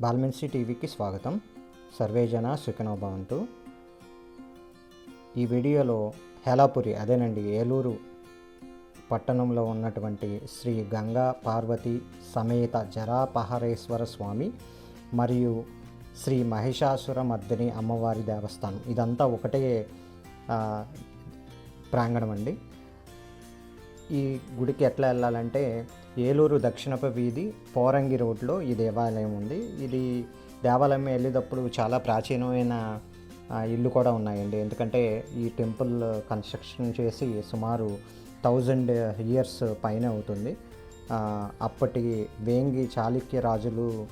బాల్మెన్సీ టీవీకి స్వాగతం. సర్వేజన సుఖనో భవంతు. ఈ వీడియోలో హేలాపురి అదేనండి ఏలూరు పట్టణంలో ఉన్నటువంటి శ్రీ గంగా పార్వతి సమేత జరాపహరేశ్వర స్వామి మరియు శ్రీ మహిషాసుర మర్దిని అమ్మవారి దేవస్థానం. ఇదంతా ఒకటే ప్రాంగణం అండి. ఈ గుడికి ఎట్లా వెళ్ళాలంటే ఏలూరు దక్షిణపు వీధి పోరంగి రోడ్లో ఈ దేవాలయం ఉంది. ఇది దేవాలయం వెళ్ళేటప్పుడు చాలా ప్రాచీనమైన ఇల్లు కూడా ఉన్నాయండి. ఎందుకంటే ఈ టెంపుల్ కన్స్ట్రక్షన్ చేసి సుమారు థౌజండ్ ఇయర్స్ పైన అవుతుంది. అప్పటి వేంగి చాళుక్య రాజులు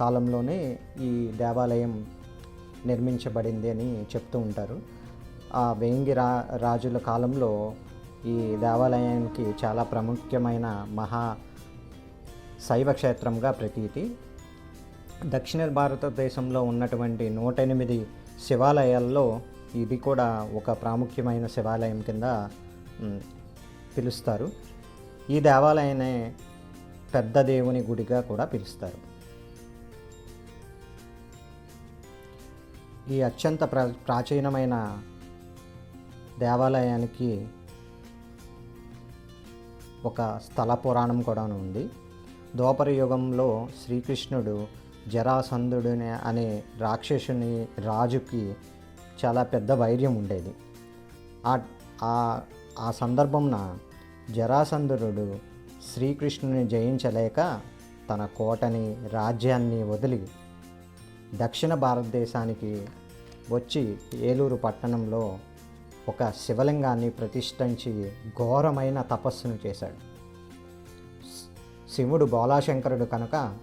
కాలంలోనే ఈ దేవాలయం నిర్మించబడింది అని చెప్తూ ఉంటారు. ఆ వేంగి రా రాజుల కాలంలో ఈ దేవాలయానికి చాలా ప్రాముఖ్యమైన మహా శైవ క్షేత్రంగా ప్రతీతి. దక్షిణ భారతదేశంలో ఉన్నటువంటి నూట ఎనిమిది శివాలయాల్లో ఇది కూడా ఒక ప్రాముఖ్యమైన శివాలయం కింద పిలుస్తారు. ఈ దేవాలయాన్ని పెద్ద దేవుని గుడిగా కూడా పిలుస్తారు. ఈ అత్యంత ప్రా ప్రాచీనమైన దేవాలయానికి ఒక స్థల పురాణం కూడా ఉంది. ద్వాపర యుగంలో శ్రీకృష్ణుడు జరాసంధుడుని అనే రాక్షసుని రాజుకి చాలా పెద్ద వైర్యం ఉండేది. ఆ ఆ- ఆ సందర్భంన జరాసంధుడు శ్రీకృష్ణుని జయించలేక తన కోటని రాజ్యాన్ని వదిలి దక్షిణ భారతదేశానికి వచ్చి ఏలూరు పట్టణంలో ఒక శివలింగాన్ని ప్రతిష్ఠించి ఘోరమైన తపస్సును చేశాడు. శివుడు బోలాశంకరుడు కనుక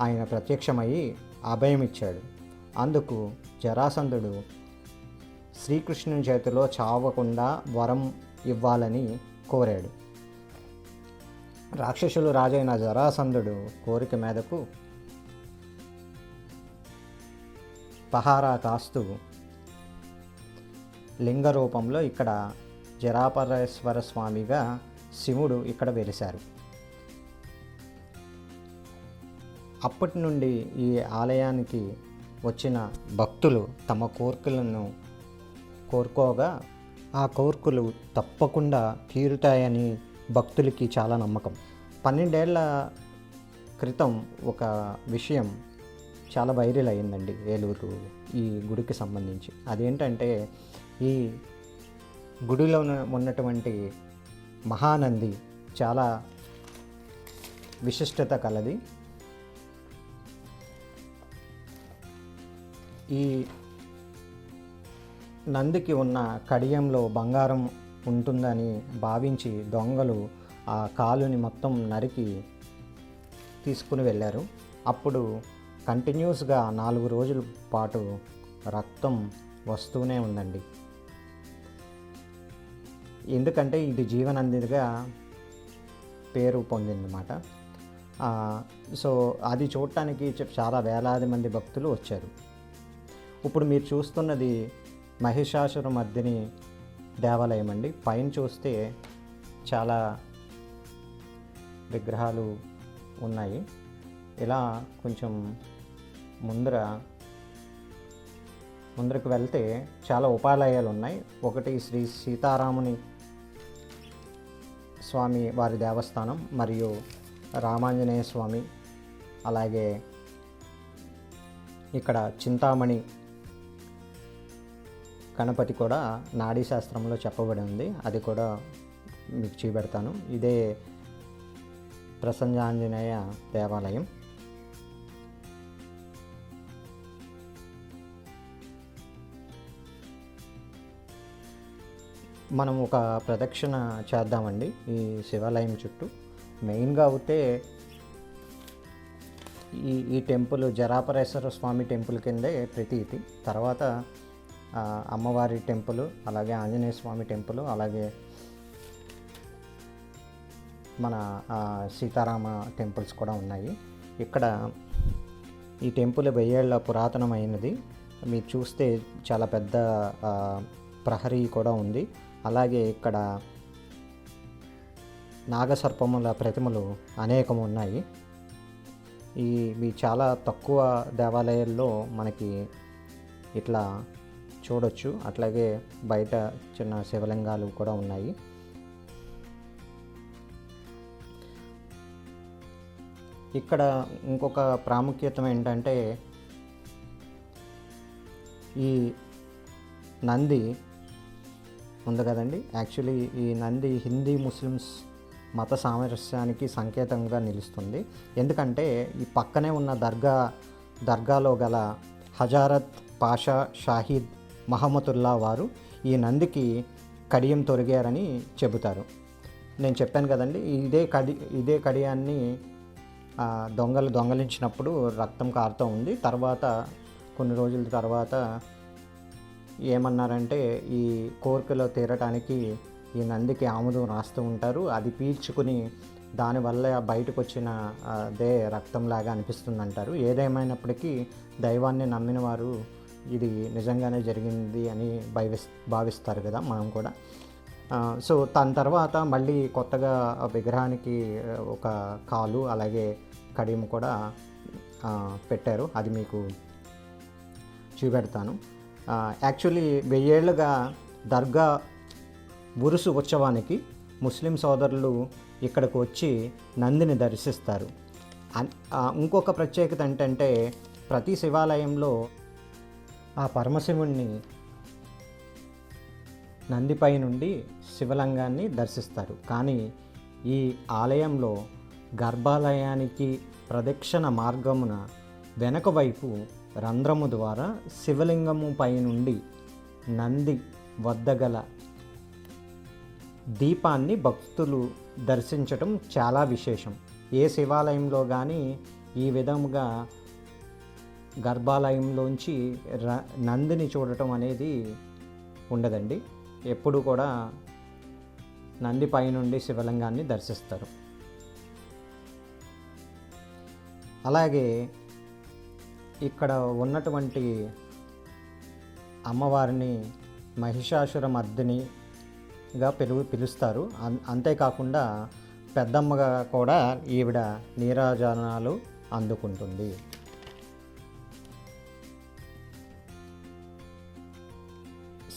ఆయన ప్రత్యక్షమయ్యి అభయమిచ్చాడు. అందుకు జరాసంధుడు శ్రీకృష్ణుని చేతిలో చావకుండా వరం ఇవ్వాలని కోరాడు. రాక్షసులు రాజైన జరాసంధుడు కోరిక మీదకు పహారా కాస్తూ లింగ రూపంలో ఇక్కడ జరాపరేశ్వర స్వామిగా శివుడు ఇక్కడ వెలిశారు. అప్పటి నుండి ఈ ఆలయానికి వచ్చిన భక్తులు తమ కోర్కులను కోరుకోగా ఆ కోర్కులు తప్పకుండా తీరుతాయని భక్తులకి చాలా నమ్మకం. పన్నెండేళ్ళ క్రితం ఒక విషయం చాలా వైరల్ అయిందండి ఏలూరు ఈ గుడికి సంబంధించి. అదేంటంటే ఈ గుడిలో ఉన్నటువంటి మహానంది చాలా విశిష్టత కలది. ఈ నందికి ఉన్న కడియంలో బంగారం ఉంటుందని భావించి దొంగలు ఆ కాలుని మొత్తం నరికి తీసుకుని వెళ్ళారు. అప్పుడు కంటిన్యూస్గా నాలుగు రోజుల పాటు రక్తం వస్తూనే ఉందండి. ఎందుకంటే ఇది జీవనందిగా పేరు పొందిందన్నమాట. సో అది చూడటానికి చాలా వేలాది మంది భక్తులు వచ్చారు. ఇప్పుడు మీరు చూస్తున్నది మహిషాసుర మర్దిని దేవాలయం అండి. పైన చూస్తే చాలా విగ్రహాలు ఉన్నాయి. ఇలా కొంచెం ముందర ముందరకు వెళ్తే చాలా ఉపాలయాలు ఉన్నాయి ఒకటి శ్రీ సీతారాముని స్వామి వారి దేవస్థానం మరియు రామాంజనేయ స్వామి అలాగే ఇక్కడ చింతామణి గణపతి కూడా నాడీ శాస్త్రంలో చెప్పబడి ఉంది. అది కూడా మీకు చూపెడతాను. ఇదే ప్రసన్నాంజనేయ దేవాలయం. మనం ఒక ప్రదక్షిణ చేద్దామండి ఈ శివాలయం చుట్టూ. మెయిన్గా అయితే ఈ ఈ టెంపుల్ జరాపరేశ్వర స్వామి టెంపుల్ కిందే ప్రతీతి. తర్వాత అమ్మవారి టెంపుల్ అలాగే ఆంజనేయ స్వామి టెంపుల్ అలాగే మన సీతారామ టెంపుల్స్ కూడా ఉన్నాయి. ఇక్కడ ఈ టెంపుల్ వెయ్యేళ్ళ పురాతనమైనది. మీరు చూస్తే చాలా పెద్ద ప్రహరీ కూడా ఉంది. అలాగే ఇక్కడ నాగసర్పముల ప్రతిమలు అనేకం ఉన్నాయి. ఈ ఇవి చాలా తక్కువ దేవాలయాల్లో మనకి ఇట్లా చూడొచ్చు. అట్లాగే బయట చిన్న శివలింగాలు కూడా ఉన్నాయి. ఇక్కడ ఇంకొక ప్రాముఖ్యత ఏంటంటే ఈ నంది ఉంది కదండి. యాక్చువల్లీ ఈ నంది హిందీ ముస్లిమ్స్ మత సామరస్యానికి సంకేతంగా నిలుస్తుంది. ఎందుకంటే ఈ పక్కనే ఉన్న దర్గా దర్గాలో గల హజారత్ పాషా షాహిద్ మహమ్మతుల్లా వారు ఈ నందికి కడియం తొరిగారని చెబుతారు. నేను చెప్పాను కదండి ఇదే కడి ఇదే కడియాన్ని దొంగలు దొంగలించినప్పుడు రక్తం కారుతూ ఉంది. తర్వాత కొన్ని రోజుల తర్వాత ఏమన్నారంటే ఈ కోరికలో తీరటానికి ఈ నందికి ఆముదం రాస్తూ ఉంటారు. అది పీల్చుకుని దానివల్ల బయటకు వచ్చిన అదే రక్తంలాగా అనిపిస్తుంది అంటారు ఏదేమైనప్పటికీ దైవాన్ని నమ్మిన వారు ఇది నిజంగానే జరిగింది అని భావిస్ భావిస్తారు కదా మనం కూడా. సో దాని తర్వాత మళ్ళీ కొత్తగా విగ్రహానికి ఒక కాలు అలాగే కడియం కూడా పెట్టారు. అది మీకు చూపెడతాను. యాక్చువల్లీ వెయ్యేళ్ళుగా దర్గా ఉరుసు ఉత్సవానికి ముస్లిం సోదరులు ఇక్కడికి వచ్చి నందిని దర్శిస్తారు. ఇంకొక ప్రత్యేకత ఏంటంటే ప్రతి శివాలయంలో ఆ పరమశివుణ్ణి నందిపై నుండి శివలింగాన్ని దర్శిస్తారు. కానీ ఈ ఆలయంలో గర్భాలయానికి ప్రదక్షిణ మార్గమున వెనక వైపు రంధ్రము ద్వారా శివలింగము పైనుండి నంది వద్ద గల దీపాన్ని భక్తులు దర్శించటం చాలా విశేషం. ఏ శివాలయంలో కానీ ఈ విధముగా గర్భాలయంలోంచి ర నందిని చూడటం అనేది ఉండదండి. ఎప్పుడు కూడా నంది పై నుండి శివలింగాన్ని దర్శిస్తారు. అలాగే ఇక్కడ ఉన్నటువంటి అమ్మవారిని మహిషాసుర మర్దినిగా పిలు పిలుస్తారు. అంతేకాకుండా పెద్దమ్మగా కూడా ఈవిడ నీరాజనాలు అందుకుంటుంది.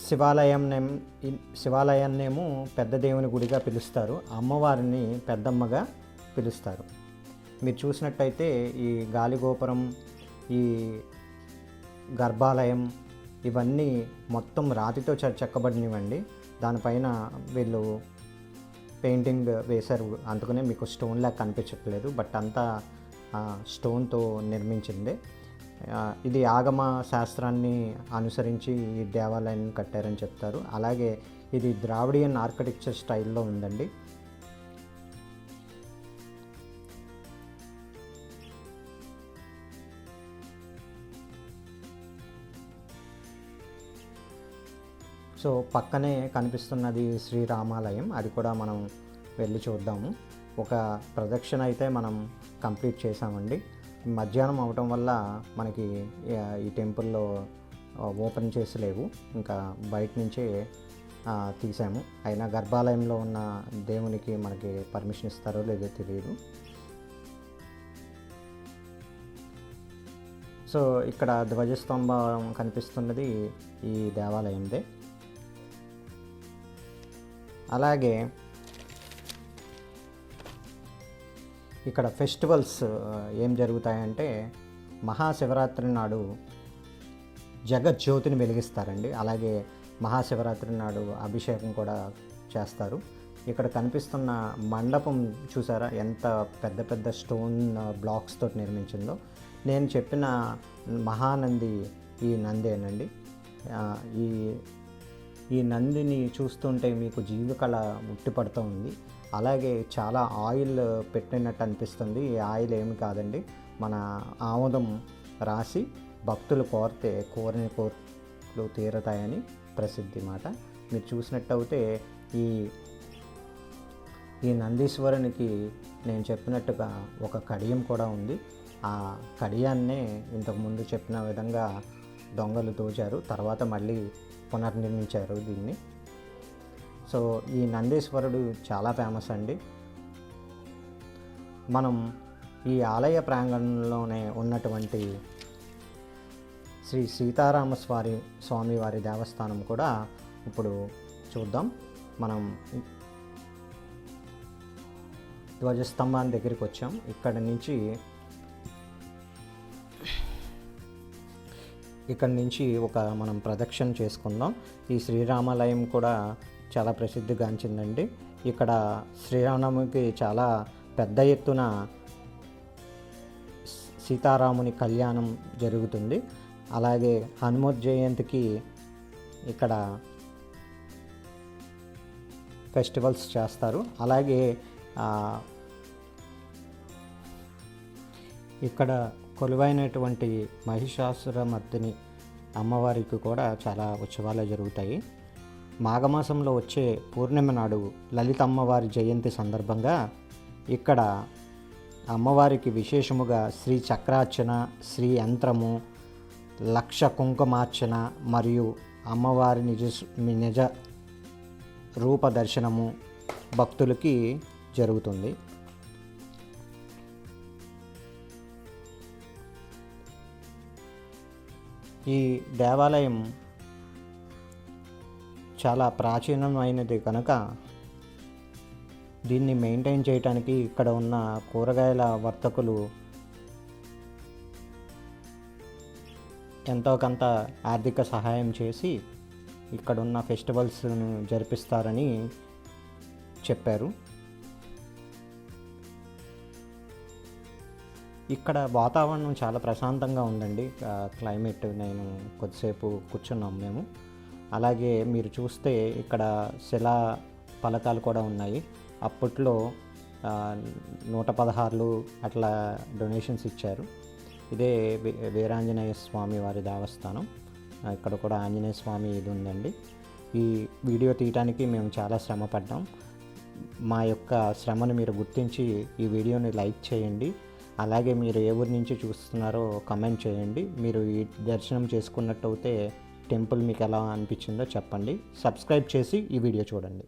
శివాలయం శివాలయాన్నేమో పెద్ద దేవుని గుడిగా పిలుస్తారు. అమ్మవారిని పెద్దమ్మగా పిలుస్తారు. మీరు చూసినట్టయితే ఈ గాలిగోపురం ఈ గర్భాలయం ఇవన్నీ మొత్తం రాతితో చె- చెక్కబడినవండి. దానిపైన వీళ్ళు పెయింటింగ్ వేశారు. అందుకనే మీకు స్టోన్ లాగా కనిపించట్లేదు. బట్ అంతా స్టోన్తో నిర్మించింది. ఇది ఆగమ శాస్త్రాన్ని అనుసరించి ఈ దేవాలయాన్ని కట్టారని చెప్తారు. అలాగే ఇది ద్రావిడియన్ ఆర్కిటెక్చర్ స్టైల్లో ఉందండి. సో పక్కనే కనిపిస్తున్నది శ్రీరామాలయం. అది కూడా మనం వెళ్ళి చూద్దాము. ఒక ప్రదక్షిణ అయితే మనం కంప్లీట్ చేసామండి మధ్యాహ్నం అవటం వల్ల మనకి ఈ టెంపుల్లో ఓపెన్ చేసి లేవు. ఇంకా బయట నుంచే తీసాము. అయినా గర్భాలయంలో ఉన్న దేవునికి మనకి పర్మిషన్ ఇస్తారో లేదో తెలియదు. సో ఇక్కడ ధ్వజస్తంభం కనిపిస్తున్నది ఈ దేవాలయందే. అలాగే ఇక్కడ ఫెస్టివల్స్ ఏం జరుగుతాయంటే మహాశివరాత్రి నాడు జగజ్యోతిని వెలిగిస్తారండి. అలాగే మహాశివరాత్రి నాడు అభిషేకం కూడా చేస్తారు. ఇక్కడ కనిపిస్తున్న మండపం చూసారా? ఎంత పెద్ద పెద్ద స్టోన్ బ్లాక్స్ తోటి నిర్మించిందో. నేను చెప్పిన మహానంది ఈ నందేనండి. ఈ ఈ నందిని చూస్తుంటే మీకు జీవికళ ఉట్టిపడుతూ ఉంది. అలాగే చాలా ఆయిల్ పెట్టినట్టు అనిపిస్తుంది. ఈ ఆయిల్ ఏమి కాదండి. మన ఆముదం రాసి భక్తులు కోరితే కోరిన కోరికలు తీరతాయని ప్రసిద్ధి మాట. మీరు చూసినట్టయితే ఈ ఈ నందీశ్వరునికి నేను చెప్పినట్టుగా ఒక కడియం కూడా ఉంది. ఆ కడియాన్నే ఇంతకుముందు చెప్పిన విధంగా దొంగలు దోచారు తర్వాత మళ్ళీ పునర్నిర్మించారు దీన్ని. సో ఈ నందీశ్వరుడు చాలా ఫేమస్ అండి. మనం ఈ ఆలయ ప్రాంగణంలోనే ఉన్నటువంటి శ్రీ సీతారామస్వారి స్వామివారి దేవస్థానం కూడా ఇప్పుడు చూద్దాం. మనం ధ్వజస్తంభాన్ని దగ్గరికి వచ్చాం. ఇక్కడ నుంచి ఇక్కడ నుంచి ఒక మనం ప్రదక్షిణ చేసుకుందాం. ఈ శ్రీరామాలయం కూడా చాలా ప్రసిద్ధిగాంచిందండి. ఇక్కడ శ్రీరామనవమికి చాలా పెద్ద ఎత్తున సీతారాముని కళ్యాణం జరుగుతుంది. అలాగే హనుమత్ జయంతికి ఇక్కడ ఫెస్టివల్స్ చేస్తారు. అలాగే ఇక్కడ కొలువైనటువంటి మహిషాసురమర్దిని అమ్మవారికి కూడా చాలా ఉత్సవాలు జరుగుతాయి. మాఘమాసంలో వచ్చే పూర్ణిమ నాడు లలిత అమ్మవారి జయంతి సందర్భంగా ఇక్కడ అమ్మవారికి విశేషముగా శ్రీ చక్రార్చన శ్రీ యంత్రము లక్ష కుంకుమార్చన మరియు అమ్మవారి నిజ నిజ రూప దర్శనము భక్తులకి జరుగుతుంది. ఈ దేవాలయం చాలా ప్రాచీనమైనది కనుక దీన్ని మెయింటైన్ చేయడానికి ఇక్కడ ఉన్న కూరగాయల వర్తకులు ఎంతో కొంత ఆర్థిక సహాయం చేసి ఇక్కడున్న ఫెస్టివల్స్ను జరిపిస్తారని చెప్పారు. ఇక్కడ వాతావరణం చాలా ప్రశాంతంగా ఉందండి. క్లైమేట్ నేను కొద్దిసేపు కూర్చున్నాం మేము. అలాగే మీరు చూస్తే ఇక్కడ శిలా ఫలకాలు కూడా ఉన్నాయి. అప్పట్లో నూట పదహారులు అట్లా డొనేషన్స్ ఇచ్చారు. ఇదే వీరాంజనేయ స్వామి వారి దేవస్థానం. ఇక్కడ కూడా ఆంజనేయ స్వామి ఇది ఉందండి. ఈ వీడియో తీయటానికి మేము చాలా శ్రమ పడ్డాం మా యొక్క శ్రమను మీరు గుర్తించి ఈ వీడియోని లైక్ చేయండి. అలాగే మీరు ఏ ఊరి నుంచి చూస్తున్నారో కమెంట్ చేయండి. మీరు ఈ దర్శనం చేసుకున్నట్టు అయితే టెంపుల్ మీకు ఎలా అనిపించిందో చెప్పండి. సబ్స్క్రైబ్ చేసి ఈ వీడియో చూడండి.